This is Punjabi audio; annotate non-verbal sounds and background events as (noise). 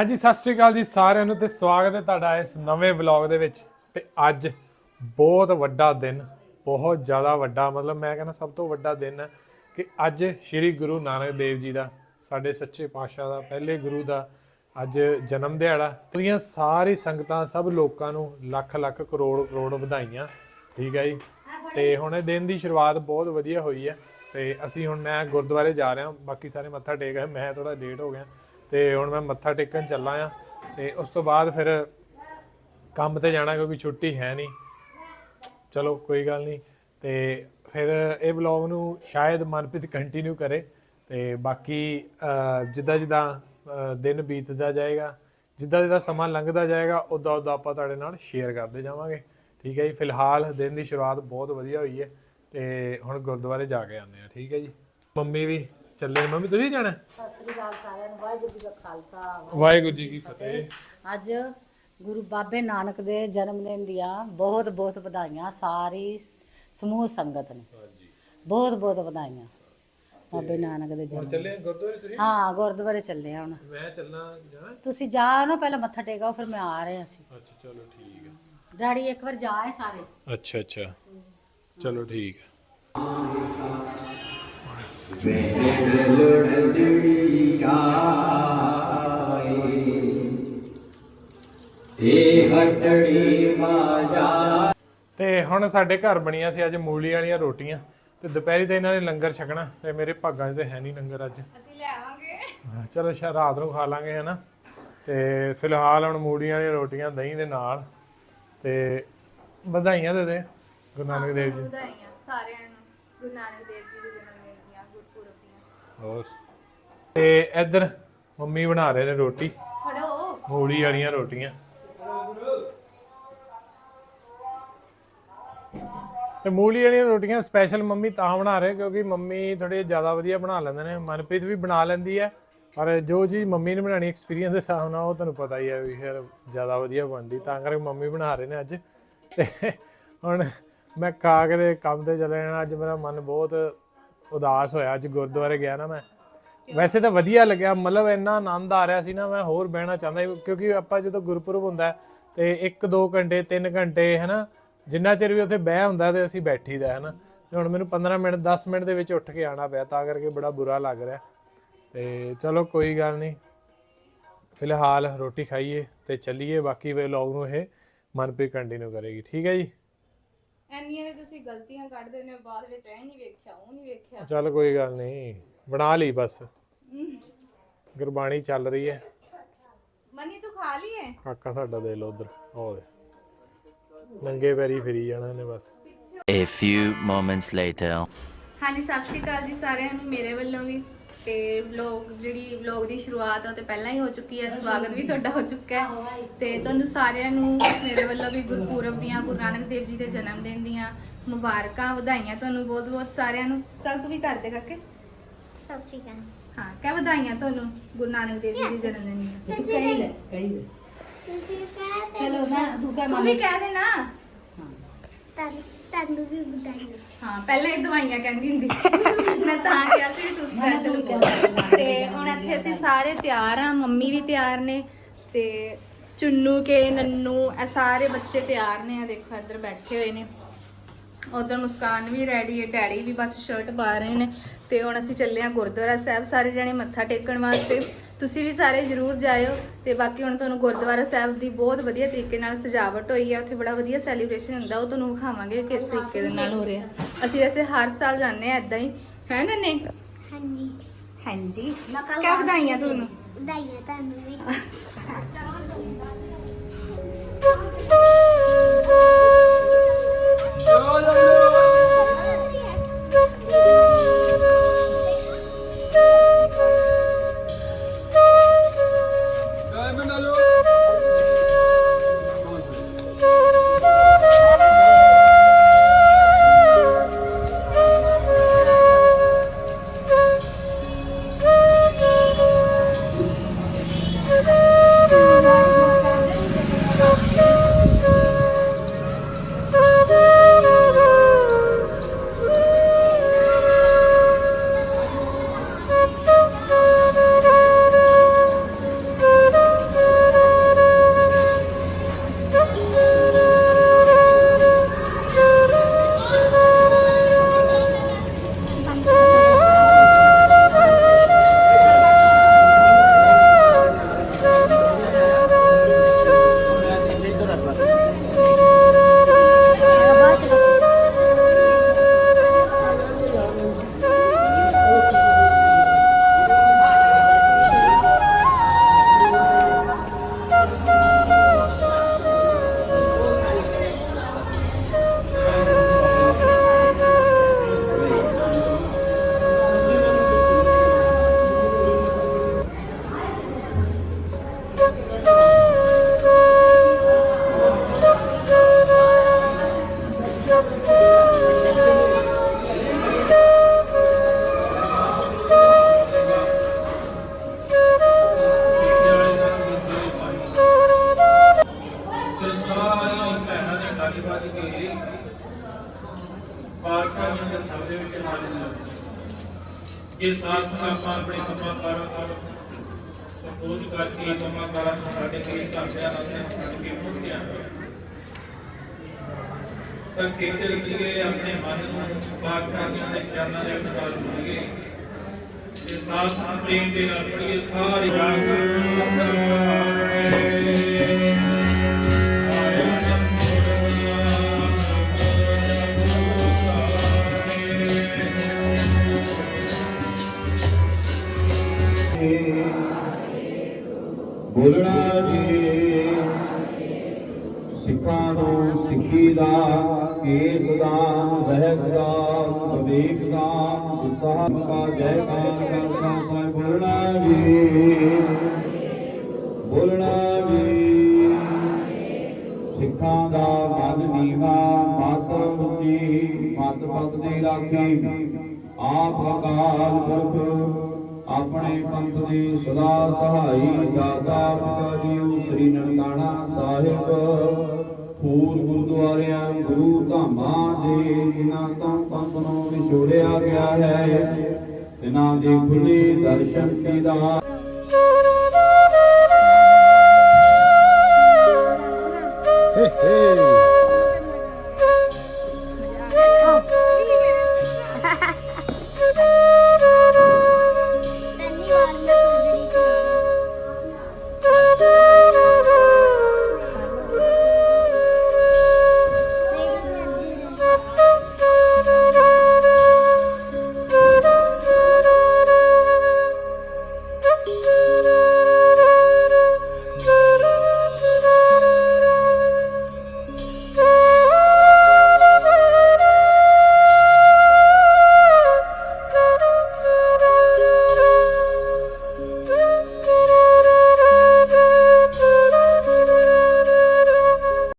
ਹਾਂਜੀ, ਸਤਿ ਸ਼੍ਰੀ ਅਕਾਲ ਜੀ ਸਾਰਿਆਂ ਨੂੰ ਤੇ ਸਵਾਗਤ ਹੈ ਤੁਹਾਡਾ ਇਸ ਨਵੇਂ ਵਲੌਗ ਦੇ ਵਿੱਚ। ਤੇ ਅੱਜ ਬਹੁਤ ਵੱਡਾ ਦਿਨ, ਬਹੁਤ ਜ਼ਿਆਦਾ ਵੱਡਾ, ਮਤਲਬ ਮੈਂ ਕਹਿੰਦਾ ਸਭ ਤੋਂ ਵੱਡਾ ਦਿਨ ਹੈ ਕਿ ਅੱਜ ਸ੍ਰੀ ਗੁਰੂ ਨਾਨਕ ਦੇਵ ਜੀ ਦਾ, ਸਾਡੇ ਸੱਚੇ ਪਾਤਸ਼ਾਹ ਦਾ, ਪਹਿਲੇ ਗੁਰੂ ਦਾ ਅੱਜ ਜਨਮ ਦਿਹਾੜਾ। ਤੁਸੀਂ ਸਾਰੀ ਸੰਗਤਾਂ, ਸਭ ਲੋਕਾਂ ਨੂੰ ਲੱਖ ਲੱਖ ਕਰੋੜ ਕਰੋੜ ਵਧਾਈਆਂ, ਠੀਕ ਹੈ ਜੀ? ਤੇ ਹੁਣ ਇਹ ਦਿਨ ਦੀ ਸ਼ੁਰੂਆਤ ਬਹੁਤ ਵਧੀਆ ਹੋਈ ਹੈ। ਤੇ ਅਸੀਂ ਹੁਣ ਮੈਂ ਗੁਰਦੁਆਰੇ ਜਾ ਰਿਹਾ, ਬਾਕੀ ਸਾਰੇ ਮੱਥਾ ਟੇਕ ਆਏ, ਮੈਂ ਥੋੜਾ ਲੇਟ ਹੋ ਗਿਆ। ਤੇ ਹੁਣ ਮੈਂ ਮੱਥਾ ਟੇਕਣ ਚੱਲਾ ਆ ਤੇ ਉਸ ਤੋਂ ਬਾਅਦ ਫਿਰ ਕੰਮ ਤੇ ਜਾਣਾ ਕਿਉਂਕਿ ਛੁੱਟੀ ਹੈ ਨਹੀਂ। ਚਲੋ ਕੋਈ ਗੱਲ ਨਹੀਂ ਤੇ ਫਿਰ ਇਹ ਵਲੌਗ ਨੂੰ ਸ਼ਾਇਦ ਮਨਪ੍ਰੀਤ ਕੰਟੀਨਿਊ ਕਰੇ ਤੇ ਬਾਕੀ ਜਿੱਦਾਂ ਜਿੱਦਾਂ ਦਿਨ ਬੀਤਦਾ ਜਾਏਗਾ, ਜਿੱਦਾਂ ਜਿੱਦਾਂ ਸਮਾਂ ਲੰਘਦਾ ਜਾਏਗਾ ਉਦਾਂ ਉਦਾਂ ਆਪਾਂ ਤੁਹਾਡੇ ਨਾਲ ਸ਼ੇਅਰ ਕਰਦੇ ਜਾਵਾਂਗੇ। ਠੀਕ ਹੈ ਜੀ, ਫਿਲਹਾਲ ਦਿਨ ਦੀ ਸ਼ੁਰੂਆਤ ਬਹੁਤ ਵਧੀਆ ਹੋਈ ਹੈ ਤੇ ਹੁਣ ਗੁਰਦੁਆਰੇ ਜਾ ਕੇ ਆਉਂਦੇ ਆ ਠੀਕ ਹੈ ਜੀ। ਮੰਮੀ ਵੀ ਚੱਲੇ ਮੰਮੀ ਤੁਸੀਂ ਜਾਣਾ? ਸਤਿ ਸ੍ਰੀ ਅਕਾਲ ਸਾਰਿਆਂ ਨੂੰ ਵਾਹਿਗੁਰੂ ਜੀ ਦਾ ਖਾਲਸਾ ਵਾਹਿਗੁਰੂ ਜੀ ਕੀ ਫਤਿਹ। ਅੱਜ ਗੁਰੂ ਬਾਬੇ ਨਾਨਕ ਦੇ ਜਨਮ ਦਿਨ ਦੀਆਂ ਬਹੁਤ ਬਹੁਤ ਵਧਾਈਆਂ ਸਾਰੀ ਸਮੂਹ ਸੰਗਤ ਨੂੰ। ਬਹੁਤ ਬਹੁਤ ਵਧਾਈਆਂ ਬਾਬੇ ਨਾਨਕ ਦੇ ਜਨਮ ਚੱਲੇ ਗੁਰਦੁਆਰੇ ਤੁਸੀਂ? ਹਾਂ ਗੁਰਦੁਆਰੇ ਚੱਲੇ ਆ ਹੁਣ। ਮੈਂ ਚੱਲਣਾ ਜਾਣਾ? ਤੁਸੀਂ ਜਾ ਨਾ ਪਹਿਲਾਂ ਮੱਥਾ ਟੇਕਾਓ ਫਿਰ ਮੈਂ ਆ ਰਹੇ ਅਸੀਂ ਅੱਛਾ ਚਲੋ ਠੀਕ ਹੈ ਡੈਡੀ ਇੱਕ ਵਾਰ ਜਾਏ ਸਾਰੇ। ਅੱਛਾ ਅੱਛਾ। ਚਲੋ ਠੀਕ ਹੈ ਤੇ ਹੁਣ ਸਾਡੇ ਘਰ ਬਣੀਆਂ ਸੀ ਅੱਜ ਮੂਲੀ ਵਾਲੀਆਂ ਰੋਟੀਆਂ ਤੇ ਦੁਪਹਿਰੀ ਤੇ ਇਹਨਾਂ ਨੇ ਲੰਗਰ ਛਕਣਾ ਤੇ ਮੇਰੇ ਭਾਗਾਂ 'ਚ ਤੇ ਹੈ ਨਹੀਂ ਲੰਗਰ ਅੱਜ। ਅਸੀਂ ਲੈ ਆਵਾਂਗੇ। ਚਲੋ ਸ਼ਾ ਰਾਤ ਨੂੰ ਖਾ ਲਾਂਗੇ ਹਨਾ? ਤੇ ਫਿਲਹਾਲ ਹੁਣ ਮੂਲੀਆਂ ਵਾਲੀਆਂ ਰੋਟੀਆਂ ਦਹੀਂ ਦੇ ਨਾਲ ਤੇ ਵਧਾਈਆਂ ਦੇ ਦੇ ਗੁਰੂ ਨਾਨਕ ਦੇਵ ਜੀ। ਵਧਾਈਆਂ ਸਾਰਿਆਂ ਨੂੰ ਗੁਰੂ ਨਾਨਕ ਦੇਵ ਜੀ ਹੋਰ। ਤੇ ਇੱਧਰ ਮੰਮੀ ਬਣਾ ਰਹੇ ਨੇ ਰੋਟੀ। ਫੜੋ। ਮੂਲੀ ਵਾਲੀਆਂ ਰੋਟੀਆਂ। ਤੇ ਮੂਲੀ ਵਾਲੀਆਂ ਰੋਟੀਆਂ ਸਪੈਸ਼ਲ ਮੰਮੀ ਤਾਂ ਬਣਾ ਰਹੇ ਕਿਉਂਕਿ ਮੰਮੀ ਥੋੜੇ ਜ਼ਿਆਦਾ ਵਧੀਆ ਬਣਾ ਲੈਂਦੇ ਨੇ। ਮਨਪ੍ਰੀਤ ਵੀ ਬਣਾ ਲੈਂਦੀ ਹੈ। ਪਰ ਜੋ ਚੀਜ਼ ਮੰਮੀ ਨੇ ਬਣਾਣੀ ਐਕਸਪੀਰੀਅੰਸ ਦੇ ਹਿਸਾਬ ਨਾਲ ਉਹ ਤੁਹਾਨੂੰ ਪਤਾ ਹੀ ਹੈ ਵੀ ਫਿਰ ਜ਼ਿਆਦਾ ਵਧੀਆ ਬਣਦੀ। ਤਾਂ ਕਰਕੇ ਮੰਮੀ ਬਣਾ ਰਹੇ ਨੇ ਅੱਜ। ਤੇ ਹੁਣ ਮੈਂ ਖਾ ਕੇ ਕੰਮ ਤੇ ਚਲੇ ਜਾਣਾ। ਅੱਜ ਮੇਰਾ ਮਨ ਬਹੁਤ ਉਦਾਸ ਹੋਇਆ, ਅੱਜ ਗੁਰਦੁਆਰੇ ਗਿਆ ਨਾ ਮੈਂ। ਵੈਸੇ ਤਾਂ ਵਧੀਆ ਲੱਗਿਆ, ਮਤਲਬ ਇੰਨਾ ਆਨੰਦ ਆ ਰਿਹਾ ਸੀ ਨਾ, ਮੈਂ ਹੋਰ ਬਹਿਣਾ ਚਾਹੁੰਦਾ ਕਿਉਂਕਿ ਆਪਾਂ ਜਦੋਂ ਗੁਰਪੁਰਬ ਹੁੰਦਾ ਤੇ 1-2 ਘੰਟੇ 3 ਘੰਟੇ, ਹਨਾ, ਜਿੰਨਾ ਚਿਰ ਵੀ ਉੱਥੇ ਬਹਿ ਹੁੰਦਾ ਤੇ ਅਸੀਂ ਬੈਠੀਦਾ ਹਨਾ। ਤੇ ਹੁਣ ਮੈਨੂੰ 15 ਮਿੰਟ 10 ਮਿੰਟ ਦੇ ਵਿੱਚ ਉੱਠ ਕੇ ਆਣਾ ਪਿਆ, ਤਾਂ ਕਰਕੇ ਬੜਾ ਬੁਰਾ ਲੱਗ ਰਿਹਾ। ਤੇ ਚਲੋ ਕੋਈ ਗੱਲ ਨਹੀਂ। ਫਿਲਹਾਲ ਰੋਟੀ ਖਾਈਏ ਤੇ ਚੱਲੀਏ, ਬਾਕੀ ਵਲੌਗ ਨੂੰ ਇਹ ਮਨਪ੍ਰੀਤ ਕੰਟੀਨਿਊ ਕਰੇਗੀ। ਠੀਕ ਹੈ ਜੀ? ਐਨੀਆਂ ਦੇ ਤੁਸੀਂ ਗਲਤੀਆਂ ਕੱਢਦੇ ਨੇ ਬਾਅਦ ਵਿੱਚ ਐ ਨਹੀਂ ਵੇਖਿਆ ਉਹ ਨਹੀਂ ਵੇਖਿਆ। ਚੱਲ ਕੋਈ ਗੱਲ ਨਹੀਂ ਬਣਾ ਲਈ ਬਸ। ਗੁਰਬਾਣੀ ਚੱਲ ਰਹੀ ਹੈ। ਮਨੀ ਤੂੰ ਖਾ ਲਈ ਹੈ ਕਾਕਾ ਸਾਡਾ ਦੇ ਲੋ ਉਧਰ ਉਹ ਦੇ ਨੰਗੇ ਪੈਰੀ ਫਿਰੀ ਜਾਣਾ ਇਹਨੇ ਬਸ। A few moments later. ਹਾਂਜੀ ਸਤਿ ਸ਼੍ਰੀ ਅਕਾਲ ਜੀ ਸਾਰਿਆਂ ਨੂੰ ਮੇਰੇ ਵੱਲੋਂ ਵੀ। ਤੇ ਵਲੌਗ ਜਿਹੜੀ ਵਲੌਗ ਦੀ ਸ਼ੁਰੂਆਤ ਆ ਉਹ ਤੇ ਪਹਿਲਾਂ ਹੀ ਹੋ ਚੁੱਕੀ ਹੈ ਸਵਾਗਤ ਵੀ ਤੁਹਾਡਾ ਹੋ ਚੁੱਕਾ ਹੈ। ਤੇ ਤੁਹਾਨੂੰ ਸਾਰਿਆਂ ਨੂੰ ਮੇਰੇ ਵੱਲੋਂ ਵੀ ਗੁਰਪੁਰਬ ਦੀਆਂ ਗੁਰੂ ਨਾਨਕ ਦੇਵ ਜੀ ਦੇ ਜਨਮ ਦਿਨ ਦੀਆਂ ਮੁਬਾਰਕਾਂ ਵਧਾਈਆਂ ਤੁਹਾਨੂੰ ਬਹੁਤ ਬਹੁਤ ਸਾਰਿਆਂ ਨੂੰ। ਚੱਲ ਤੂੰ ਵੀ ਕਰ ਦੇ ਕਾਕੇ। ਸਤਿ ਸ਼੍ਰੀ ਅਕਾਲ। ਹਾਂ ਕਹਿ ਵਧਾਈਆਂ ਤੁਹਾਨੂੰ ਗੁਰੂ ਨਾਨਕ ਦੇਵ ਜੀ ਦੇ ਜਨਮ ਦਿਨ ਦੀਆਂ? ਤੂੰ ਕਹੀ ਲੈ ਕਹੀ ਲੈ। ਤੁਸੀਂ ਕਹਿ ਚਲੋ ਨਾ ਤੂੰ ਕਹਿ ਤੂੰ ਮੰਮੀ। ਕਹਿ ਦੇ ਨਾ ਤੁਹਾਨੂੰ ਤੁਹਾਨੂੰ ਵੀ ਵਧਾਈਆਂ। ਹਾਂ ਪਹਿਲਾਂ ਇਹ ਦਵਾਈਆਂ ਕਹਿੰਦੀ ਹੁੰਦੀ ਸੀ। (laughs) ਮੈਂ ਤਾਂ ਕਿਹਾ ਸੀ ਵੀ ਤੂੰ ਸਪੈਸ਼ਲ ਬੋਲ ਤੇ ਹੁਣ ਇੱਥੇ ਅਸੀਂ ਸਾਰੇ ਤਿਆਰ ਆ ਮੰਮੀ ਵੀ ਤਿਆਰ ਨੇ ਤੇ ਚੁੰਨੂ ਕੇ ਨੰਨੂ ਇਹ ਸਾਰੇ ਬੱਚੇ ਤਿਆਰ ਨੇ ਆ ਦੇਖੋ ਇੱਧਰ ਬੈਠੇ ਹੋਏ ਨੇ। ਉਧਰ ਮੁਸਕਾਨ ਵੀ ਰੈਡੀ ਹੈ ਡੈਡੀ ਵੀ ਬਸ ਸ਼ਰਟ ਪਾ ਰਹੇ ਨੇ ਤੇ ਹੁਣ ਅਸੀਂ ਚੱਲੇ ਆ ਗੁਰਦੁਆਰਾ ਸਾਹਿਬ ਸਾਰੇ ਜਣੇ ਮੱਥਾ ਟੇਕਣ ਵਾਸਤੇ। ਤੁਸੀਂ ਵੀ ਸਾਰੇ ਜਰੂਰ ਜਾਇਓ ਤੇ ਬਾਕੀ ਹੁਣ ਤੁਹਾਨੂੰ ਗੁਰਦੁਆਰਾ ਸਾਹਿਬ ਦੀ ਬਹੁਤ ਵਧੀਆ ਤਰੀਕੇ ਨਾਲ ਸਜਾਵਟ ਹੋਈ ਹੈ ਉੱਥੇ ਬੜਾ ਵਧੀਆ ਸੈਲੀਬ੍ਰੇਸ਼ਨ ਹੁੰਦਾ ਉਹ ਤੁਹਾਨੂੰ ਵਿਖਾਵਾਂਗੇ ਕਿਸ ਤਰੀਕੇ ਦੇ ਨਾਲ ਹੋ ਰਿਹਾ। ਅਸੀਂ ਵੈਸੇ ਹਰ ਸਾਲ ਜਾਂਦੇ ਆ ਇਦਾਂ ਹੀ ਹੈ ਨਾ ਨੇ ਹਾਂਜੀ। ਹਾਂਜੀ ਕਿਆ ਵਧਾਈਆਂ ਤੁਹਾਨੂੰ? ਵਧਾਈਆਂ ਤੁਹਾਨੂੰ ਵੀ। (laughs) ਆਪਾਂ ਆਪਣੇ ਕੰਮਾਂ ਕਾਰਾਂ ਨਾਲ ਸੰਬੋਧ ਕਰਕੇ ਕੰਮਾਂ ਕਾਰਾਂ ਨੂੰ ਸਾਡੇ ਕੇ ਘਰਦਿਆਂ ਨਾਲ ਛੱਡ ਕੇ ਮੁੱਕਿਆ ਤਾਂ ਖੇਤਰ ਦੀਏ ਆਪਣੇ ਮਨ ਨੂੰ ਬਾਦਸ਼ਾਹਾਂ ਦੇ ਚਰਨਾਂ ਦੇ ਅਨੁਸਾਰ ਹੋਈਏ ਤੇ ਸਾਥ ਪ੍ਰੇਮ ਦੇ ਨਾਲ ਪੜੀਏ ਸਾਰੇ ਜਾਗ ਬੋਲਣਾ ਜੀ। ਸਿੱਖਾਂ ਨੂੰ ਸਿੱਖੀ ਦਾ, ਕੇਸ ਦਾ ਰਹਿਤ ਦਾ, ਵਿਵੇਕ ਦਾ ਵਿਸਾਹ ਦਾ, ਜੈ ਕਾਰ ਸਾਹਿਬ ਬੋਲਣਾ ਜੀ। ਬੋਲਣਾ ਜੀ। ਸਿੱਖਾਂ ਦਾ ਮਨ ਨੀਵਾ, ਮਤ ਉੱਚੀ, ਮਤ ਪਤ ਦੀ ਰਾਖੀ। ਆਪ ਅਕਾਲ ਪੁਰਖ ਆਪਣੇ ਪੰਥ ਦੀ ਸਦਾ ਸਹਾਈ ਦਾਤਾ ਪਿਤਾ ਜੀਓ ਸ੍ਰੀ ਨਨਕਾਣਾ ਸਾਹਿਬ। ਪੂਰ ਗੁਰਦੁਆਰਿਆਂ, ਗੁਰੂ ਧਾਮਾਂ ਦੇ ਜਿਨ੍ਹਾਂ ਤੋਂ ਪੰਥ ਨੂੰ ਵਿਛੋੜਿਆ ਗਿਆ ਹੈ, ਤਿਨਾਂ ਦੇ ਖੁੱਲੇ ਦਰਸ਼ਨ ਕੀਦਾ